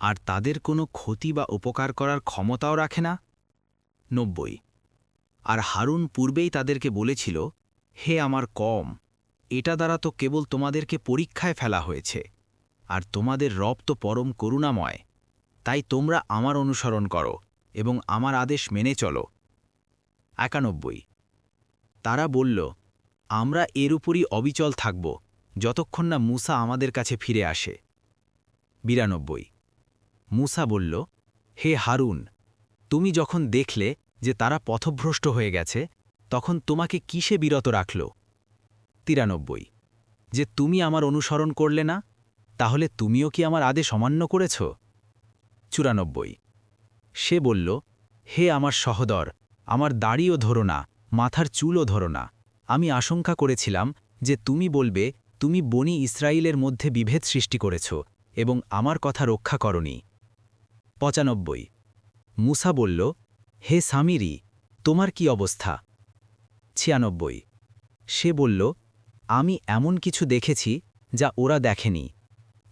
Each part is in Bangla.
আর তাদের কোনো ক্ষতি বা উপকার করার ক্ষমতাও রাখে না? নব্বই। আর হারুন পূর্বেই তাদেরকে বলেছিল, হে আমার কম, এটা দ্বারা তো কেবল তোমাদেরকে পরীক্ষায় ফেলা হয়েছে, আর তোমাদের রব তো পরম করুণাময়, তাই তোমরা আমার অনুসরণ করো এবং আমার আদেশ মেনে চলো। একানব্বই। তারা বলল, আমরা এর উপরই অবিচল থাকব, যতক্ষণ না মুসা আমাদের কাছে ফিরে আসে। বিরানব্বই। মুসা বলল, হে হারুন, তুমি যখন দেখলে যে তারা পথভ্রষ্ট হয়ে গেছে, তখন তোমাকে কিসে বিরত রাখল? তিরানব্বই। যে তুমি আমার অনুসরণ করলে না, তাহলে তুমিও কি আমার আদেশ অমান্য করেছ? চুরানব্বই। সে বলল, হে আমার সহদর, আমার দাড়িও ধরো না, মাথার চুলও ধরো না। আমি আশঙ্কা করেছিলাম যে তুমি বলবে, তুমি বনি ইসরায়েলের মধ্যে বিভেদ সৃষ্টি করেছ এবং আমার কথা রক্ষা করনি। পঁচানব্বই। মুসা বলল, হে সামিরি, তোমার কি অবস্থা? ছিয়ানব্বই। সে বলল, আমি এমন কিছু দেখেছি যা ওরা দেখেনি।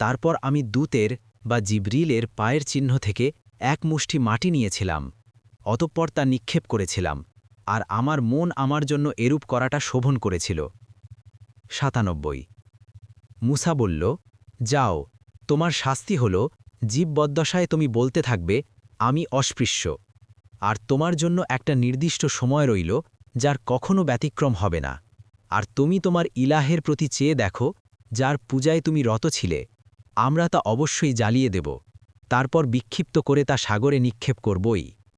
তারপর আমি দূতের বা জিবরিলের পায়ের চিহ্ন থেকে এক মুষ্টি মাটি নিয়েছিলাম। অতঃপর তা নিক্ষেপ করেছিলাম, আর আমার মন আমার জন্য এরূপ করাটা শোভন করেছিল। সাতানব্বই। মুসা বলল, যাও, তোমার শাস্তি হল জীববদ্দশায় তুমি বলতে থাকবে, আমি অস্পৃশ্য। আর তোমার জন্য একটা নির্দিষ্ট সময় রইল, যার কখনো ব্যতিক্রম হবে না। আর তুমি তোমার ইলাহের প্রতি চেয়ে দেখো, যার পূজায় তুমি রত ছিলে। আমরা তা অবশ্যই জ্বালিয়ে দেব। তারপর বিক্ষিপ্ত করে তা সাগরে নিক্ষেপ করবই।